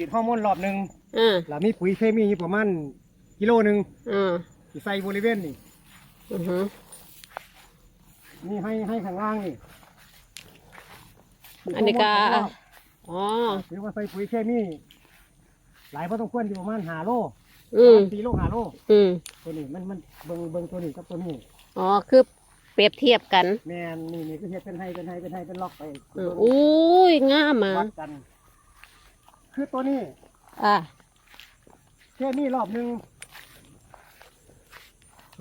ฉีดฮอร์โมนรอบหนึ่งอ่าแล้วมีปุ๋ยเคมีอยู่ประมาณกิโลหนึ่งอ่าที่ใส่บริเวณนี่อือฮึนี่ให้ให้ข้างล่างนี่อันนี้ก็อ๋อหรือว่าใส่ปุ๋ยเคมีหลายพอต้องควรอยู่ประมาณหาโลอืมสี่โลหาโลอืมตัวนี้มันมันเบิ่งเบิ่งตัวนี้กับตัวนี้อ๋อคือเปรียบเทียบกัน แมนนี่นี่คือเฮ็ดเป็นให้เป็นให้เป็นให้เป็นล็อกไปอืมอุ้ยงามอะวัดกัน คือตัวนี้อะเคมีรอบหนึ่ง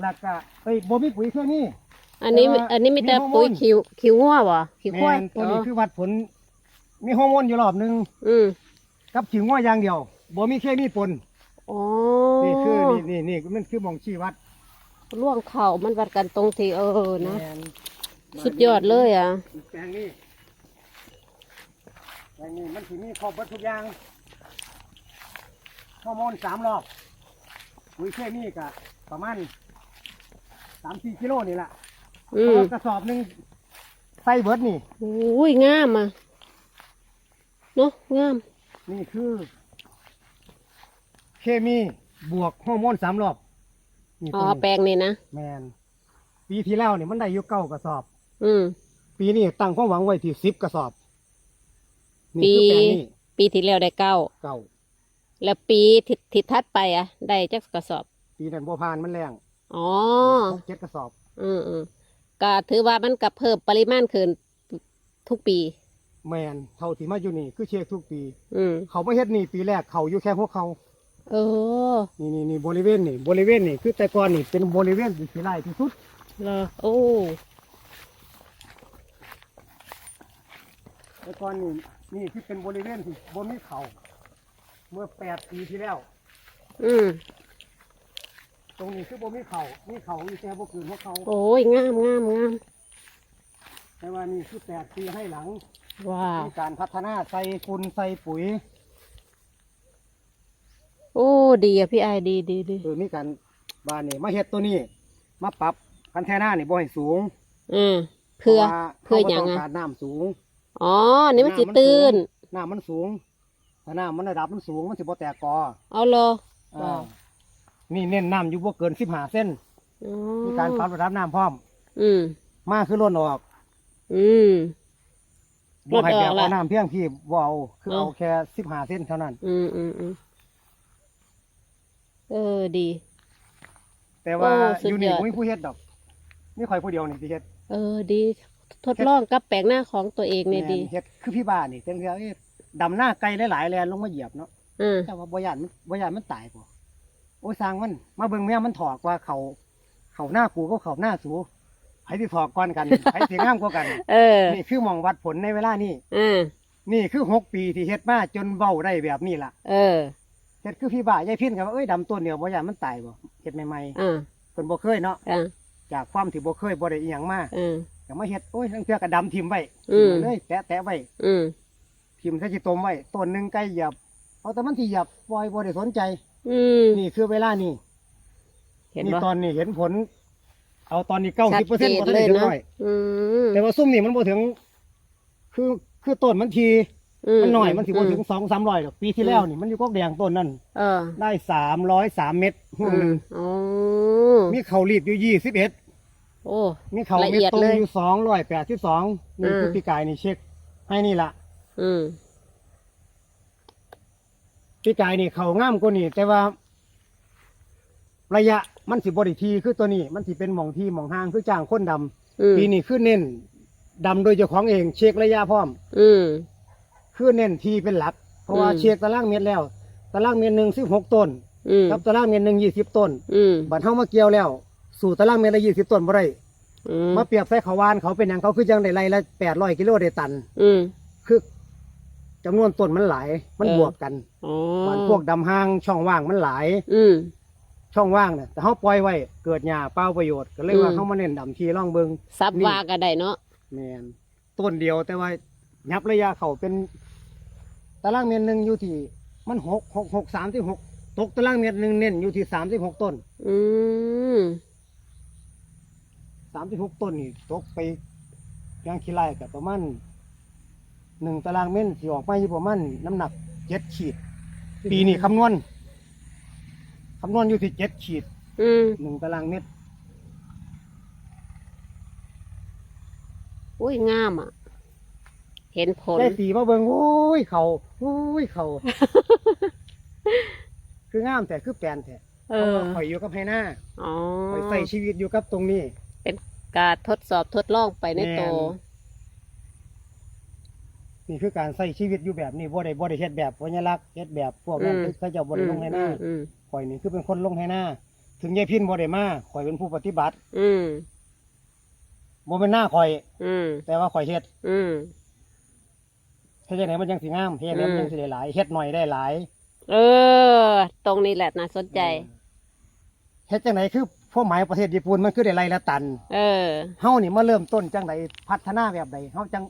แล้วก็เอ้ยบ่มีปุ๋ยเคมีอันนี้แต่ว่าอันนี้มีแต่มีฮอร์โมน ปุ๋ยคิวคิวงัวบ่คิวแมควายนตัวนี้อ๋อคือวัดผล มีฮอร์โมนอยู่รอบหนึ่งอืมกับขิงว่าอย่างเดียวบ่มีเคมีปนอ๋อนี่คือนี่นี่นี่มันคือหมองชี้วัดล่วงเข่ามันวัดกันตรงที่เออนะ แม่นสุดยอดเลยอะอีกแปลงนี้ แปลงนี้มันสิมีครบหมดทุกอย่างฮอร์โมนสามรอบปุ๋ยเคมีก็ประมาณสามสี่กิโลนี่แหละอืมต่อกระสอบหนึ่งใส่เบิร์ดนี่อุ้ยงามอะเนาะงาม นี่คือ เคมีบวกฮอร์โมนสามรอบนี่อ๋อตัวนี้แปลงนี่นะแมนปีที่แล้วนี่มันได้อยู่เก้ากระสอบ อืมปีนี้ตั้งความหวังไว้ที่สิบกระสอบปี นี่คือแปลงนี้ปีที่แล้วได้เก้าเก้าแล้วปีที่ที่ทัดไปอะ ได้จักกระสอบ ปีนั้นบัวพานมันแรงอ๋อหกเจ็ดกระสอบ อืมอืมก็ถือว่ามันกับเพิ่มปริมาณขึ้นทุกปี แมนเท่าที่มาอยู่นี่คือเช็คทุกปี อืมเขาไม่เฮ็ดนี่ปีแรกเขาอยู่แค่พวกเขา เออนี่นี่นี่บริเวณนี่บริเวณนี่คือแต่ก่อนนี่เป็นบริเวณที่ขี้ไร่ที่สุดเหรอโอ้แต่ก่อนนี่ นี่คือเป็นบริเวณที่บนมีเขาเมื่อแปดปีที่แล้ว อืมตรงนี้คือบนมีเขามีเขาอยู่แค่พวกคืนพวกเขา โอ้ยงามงามงามแต่ว่านี่คือแปดปีให้หลังว้าวมีการพัฒนาใส่ฝุ่นใส่ปุ๋ยโอ้ดีอะพี่ไอดีดีดีคือมีการบานนี่มาเฮ็ดตัวนี้ มาปรับคันแท่หน้านี่บ่ให้สูง อืมเพื่อพราะว่าเพื่อขาบ่หยังต้อะการน้ำสูง อ๋อนี่มันสิตื้นน้ำมันสูงถ้าน้ำมันระดับมันสูงมันสิบ่แตกกอเอาเลยอ่าว้าวนี่เน้นน้ำอยู่บ่เกิน15เส้นอ๋อมีการปรับระดับน้ำพร้อม อืมมาคือล้นออก อืม บ่ให้ล้นอแบอกบละเอาน้ำเพียงพี่บ่เอาคือเอาเอาแค่15เส้นเท่านั้น อืมอืมอืมเออดี แต่ว่าโอ้สุดอยู่นี่ยอด บ่มีผู้เฮ็ดดอกมีข่อยผู้เดียวนี่ที่เฮ็ด เออดี ทดลองกับแปลงหน้าของตัวเองเนี่ยดีแม่นเฮ็ดคือพี่บ้านนี่จังซี่เอ้ยดำหน้าไกลหลายๆแลนลงมาเหยียบเนาะอืมแต่ว่าบ่ยานมันบ่ยานมันตายป่โอ้ยสร้างมันมาเบิ่งแม่มันถอกว่าเขา เขาหน้ากูก็เขาหน้าสูไผที่ถอกก่อนกันไผสิงามกว่ากันเออนี่คือหมองวัดผลในเวลานี้อ่านี่คือหกปีที่เฮ็ดมาจนเว้าได้แบบนี้ล่ะ เออเฮ็ดคือพี่บ้ายายพินครับว่าเอ้ยดำต้นเดียวบ่ยานมันตายบ่เฮ็ดใหม่อ่าๆเพิ่นบ่เคยเนาะอ่าจากความที่บ่เคยบ่ได้อีหยังมาอ่า ก็มาเฮ็ดโอ้ยทั้งเทื่อก็ดำทิ่มไว้อืมทิ่มไว้เลยแตะแตะไว้อืมทิ่มใส่ขี้ตมไว้ต้นหนึงใกล้เหยียบเอาแต่มันที่เหยียบปล่อยบ่ได้สนใจอืมนี่คือเวลานี้เห็นนี่ปะตอนนี้เห็นผล เอาตอนนี้เก้าชัสิดบเปอร์เจเซ็นต์นก็เลได้ยถึงเนาะร้อย อืมแต่ว่าซุ่มนี่มันบ่ถึง คือคือต้นมันทีอืมันหน่อยมันสิบ่ถึงอืสองสามร้อยหรอกปีที่แล้วนี่มันอยู่กอกแดงต้นนั่นเออได้สามร้อยสามเม็ดหุ้นหนึ่งอ๋อมีเขารีบอยู่ยี่สิบเอ็ด โอ้ มีเขาละเม็ดเอียดตรงเลยอยู่สองร้อยแปดสิบสองนี่อืม คือปีกายนี่เช็ค ให้นี่ละอืมปีกายนี่เขาง่ามกว่านี่แต่ว่า ระยะมันสิบริทีคือตัวนี้ มันสิเป็นหมองที่หมองห้างคือจ้างคนดำอืมปีนี้คือเน้นดำโดยเจ้าของเอง เช็คระยะพร้อม อืม คือเน้นทีเป็นหลัก เพราะว่าอืม เช็คตารางเมตรแล้ว ตารางเมตรหนึ่งสิบหกต้นอืมกับตารางเมตรหนึ่งยี่สิบต้น อืม บัดเฮามาเกี่ยวแล้ว สู่ตารางเมตรละยี่สิบต้นบ่ได้อืมมาเปรียบใส่เขาวานเขาเป็นอย่างเขาคือจังได้ไรละแปดร้อยกิโลได้ตัน อืม คือจำนวนต้นมันหลาย มันเออ บวกกันอ๋อมันพวกดำห้างช่องว่างมันหลาย อืม ช่องว่างเนี่ยแต่เขาปล่อยไว้เกิดหญ้าเปล่าประโยชน์ก็เลยว่าอืมเขามาเน้นดำทีร่องเบิง ซับนี่ ว่าก็ได้เนาะแมนต้นเดียวแต่ว่ายับระยะเขาเป็น ตารางเมตรหนึ่งอยู่ที่ มันหกหกหกสามที่หกตกตารางเมตรหนึ่งเน้นอยู่ที่สามสิบหกต้น อืม สามสิบหกต้นนี่ตกไปยางขี้ไร่กับประมาณหนึ่งตารางเมตรสิออกมาอยู่ประมาณน้ำหนักเจ็ดขีด ปีนี้คำนวณคำนวณอยู่ที่เจ็ดขีดอืมหนึ่งตารางเมตรอุ้ยงามอะ เห็นผล ได้ปีมาเบิ่งโอ้ยเขาโอ้ยเขา คืองามแต่คือแปลนแต่เอเพราะอว่าข่อยอยู่กับไฮหน้าอ๋อข่อยใส่ชีวิตอยู่กับตรงนี้ การทดสอบทดลองไปในแม่นโตวนี่คือการใส่ชีวิตอยู่แบบนี้บ่ได้บ่ได้เฮ็ดแบบวัญลักษณ์เฮ็ดแบบพวกนั้นเขาเจ้าบ่ได้ลงไฮหน้าอืมข่อยนี่คือเป็นคนลงไฮหน้า ถึงยายพินบ่ได้มาข่อยเป็นผู้ปฏิบัติอืมบ่เป็นหน้าข่อย อืมแต่ว่าข่อยเฮ็ดอืม เฮ็ดจังไดมันจังสิงามเฮ็ดจังไดมันจังสิได้หลายเฮ็ดหน่อยได้หลายเออ ตรงนี้แหละน่าสนใจ เฮ็ดจังไดคือ พวกหมายประเทศญี่ปุ่นมันคือได้ไรละตันเออ เฮานี่มาเริ่มต้นจังไดพัฒนาแบบใดเฮาจัง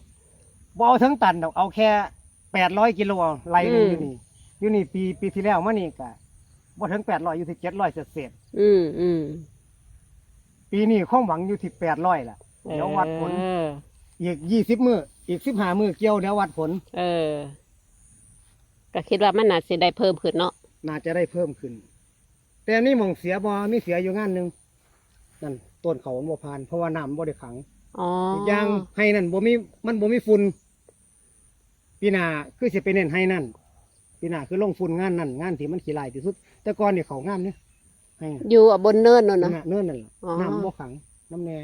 บ่เอาถึงตันดอกเอาแค่800กิโลเอาไรหนึงอือมยู่นี่อยู่นี่ปีปีที่แล้วมานี่ก็บ่ถึง800อยู่ที่700เศษอืมอืมๆปีนี้ความหวังอยู่ที่800ล่ะเดี๋ยววัดผลเอออีก20มื้ออีก15มื้อเกี่ยวเดี๋ยววัดผล เออก็คิดว่ามันน่าสิได้เพิ่มขึ้นเนาะน่าจะได้เพิ่มขึ้น แต่นี่หมองเสียบ่มีเสียอยู่งานหนึงนั่นต้นเขาบ่ผ่าน เพราะว่าน้ำบ่ได้ขังอ๋ออีอีกอย่างให้นั่นบ่มีมันบ่มีฝุ่นปีหน้าคือสิไปเน้นให้นั่นปีหน้าคือลงฝุ่นงานนั่นงานที่มันขี้ลายที่สุด แต่ก่อนนี่เขางามเนี่ยให้นั่นอยู่บนเนินนั่นนั่นะนน่ะเนิ่นนั่นล่ะอ๋อ น้ำบ่ขังน้ำแน่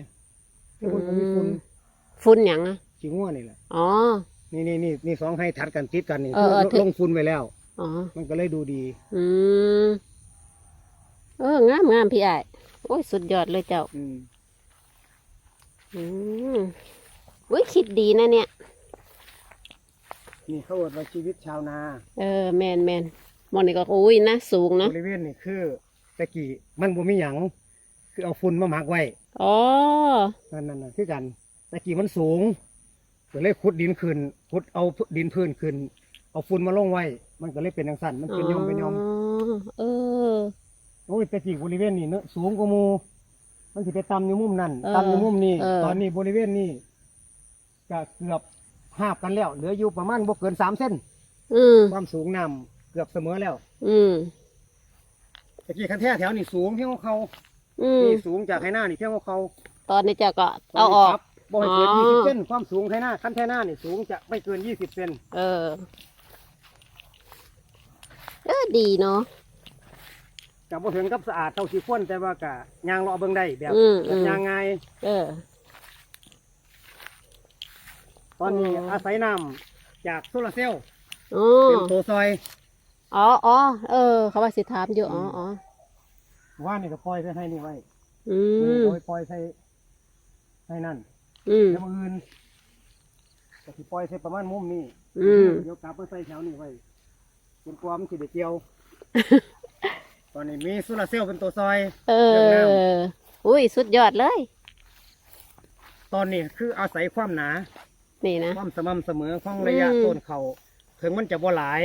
คือมันบ่มีฝุ่นฝุ่นหยังอะขี้งัวนี่แหละอ๋อ นี่นี่นี่นี่สองให้ทัดกันติดกันนี่เอคืออเออลถึง ลงฝุ่นไว้แล้ว อ๋อ มันก็เลยดูดี อืม เอองามงามพี่ไอ้ายโอ้ยสุดยอดเลยเจ้า อืมอืมอุ้ยคิดดีนะเนี่ย นี่เขาเอิ้นว่าชีวิตชาวนา เออแมนแมนหมองนี่ก็อุ้ยนะสูงนะบริเวณนี่คือตะกี้มันบ่มีหยังคือเอาฝุ่นมาหมักไว้อ๋อนั่นนั่นนั่นคือกันตะกี้มันสูงก็เลยขุดดินขึ้นขุดเอาดินพื้นขึ้น เอาฝุ่นมาลงไว้ มันก็เลยเป็นจังสั่นมันเป็นย่อมเป็นย่อมเออ โอ้ยตะกี้บริเวณนี้เนอะสูงกว่าหมูมันสิไปต่ำอยู่มุมนั่นเออต่ำอยู่มุมนี้ เออ ตอนนี้บริเวณนี้ก็เกือบหาบกันแล้วเหลืออยู่ประมาณบ่เกินสามเส้น อืมความสูงน้ำเกือบเสมอแล้วอืมตะกี้คันแท้แถวนี่สูงเพียงกว่าเขาอืมนี่สูงจากไฮหน้านี่เพียงกว่าเขาตอนนี้เจ้าก็เอาออก ครับบ่ให้เกินอ๋อ ยี่สิบเซนความสูงไฮหน้าคันแท้หน้านี่สูงจะไม่เกินยี่สิบเซนเออ เออดีเนาะ กับบ่ถึงกับสะอาดเท่าที่ควรแต่ว่ากะยางเลาะเบิ่งได้แบบอืมแบอืบมยางง่าย เออ ตอนนี้อ๋อออาศัยน้ำจากโซลาร์เซลล์อ๋อเป็นตัวซอยอ๋ออ๋อเออ เขาว่าสิถามอยู่อ๋ออ๋อว่านี่ก็ปล่อยใส่ให้นี่ไว้อืมื้อมนี้ก็ปล่อยใส่ให้นั่นอืม แล้วมื้ออื่นก็สิปล่อยใส่ประมาณมุมนี้อืม เดี๋ยวกลับมาใส่แถวนี้ไว้จนกว่ามันสิได้เกี่ยว ตอนนี้มีโซลาร์เซลล์เป็นตัวซอย เอเรื่องน้ออุ้ยสุดยอดเลย ตอนนี้คืออาศัยความหนา นี่นะ ความสม่ำเสมอของระยะอืม ต้นเขาถึงมันจะบ่หลาย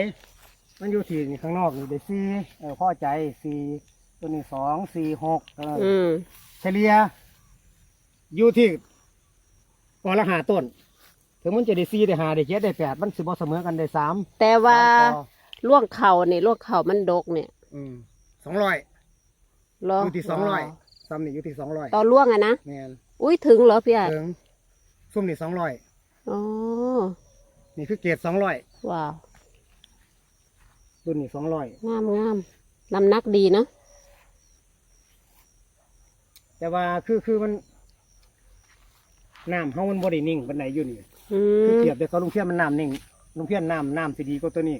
มันอยู่ที่นี่ข้างนอกนี่ได้สี่เออพ่อใจสี่ตัวนี้สองสี่หกเออออืม เฉลี่ยอยู่ที่กอละหาต้น ถึงมันจะได้สี่ได้ห้าได้เจ็ดได้แปดมันสิบ่เสมอกันได้สามแต่ว่าสามกอล่วงเข่านี่ล่วงเข่ามันดกเนี่ย อืม สองร้อยเหรอยู่ที่สองร้อยซ้ำนี่อยู่ที่สองร้อยต่อล่วงอะนะแมนอุ้ยถึงเหรอพี่อาจถึงซุ่มนี่สองร้อยอ๋อนี่คือเกรดสองร้อยว้าวรุ่นนี่สองร้อยงามงามน้ำหนักดีเนาะแต่ว่าคือคือมันน้ำเฮามันบ่ได้นิ่งปานใดอยู่นี่อืคือมเทียบแต่เขาลุงเพียนมันน้ำนิ่งลุงเพียนน้ำน้ำสิดีกว่าตัวนี้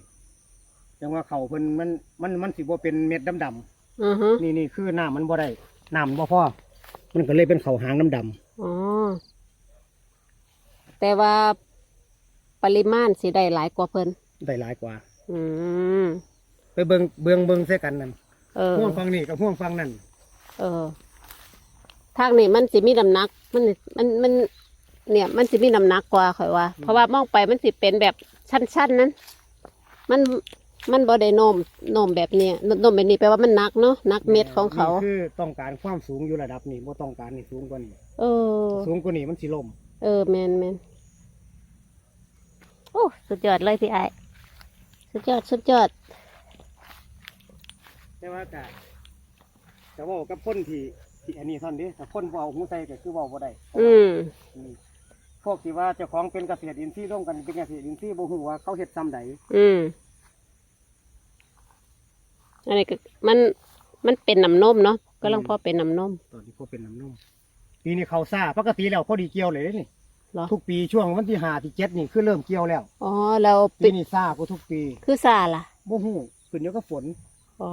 จังว่าเขาเพิ่นมันมันมันสิบ่เป็นเม็ดดำอือฮะๆนี่นี่คือน้ำมันบ่ได้น้ำมันบ่พอมันก็เลยเป็นเขาหางดำอ๋อแต่ว่าปริมาณสิได้หลายกว่าเพิ่นๆได้หลายกว่า อืมไปเบิ่งเบิ่งเบิ่งใส่กันนั่นเออ ห่วงฟังนี่กับห่วงฟังนั่นเออทางนี้มันสิมีน้ำหนัก มันมันมัน เนี่ย มันสิมีน้ำหนักกว่าข่อยว่า เพราะว่ามองไปมันสิเป็นแบบชั้นๆนั้น มัน มันบ่ได้โนมโนมแบบเนี้ยโนมแบบนี้แปลว่ามันหนักเนาะหนักเม็ดของเขา นี่คือต้องการความสูงอยู่ระดับนี้บ่ต้องการนี่สูงกว่านี้เออ สูงกว่านี้มันสิล่มเออแมนแมนโอ้สุดยอดเลยพี่ไอายสุดยอดสุดยอดแต่ว่าก็แต่ว่ากับคนที่ที่อันนี้ท่านเดิแต่คนบ่เอาหูใส่ก็คือเว้าบ่ได้อืมอืมพวกที่ว่าเจ้าของเป็นเกษตรอินทรีย์ร่วมกันเป็นเกษตรอินทรีย์บ่ฮู้ว่าเขาเฮ็ดซ้ำใดอืม อันนี้ก็มันมันเป็นน้ำนมเนาะก็ลังพอเป็นน้ำนมตอนนี้พวกเป็นน้ำนมปีนี้เขาซ่าปกติแล้วพอดีเกี่ยวเลยเด้นี่เหรอทุกปีช่วงวันที่ห้าที่เจ็ดนี่คือเริ่มเกี่ยวแล้วอ๋อเราปีปิดนี้ซ่าก็ทุกปี คือซาล่ะบ่ฮู้ขึ้นเดี๋ยวก็ฝนอ๋อ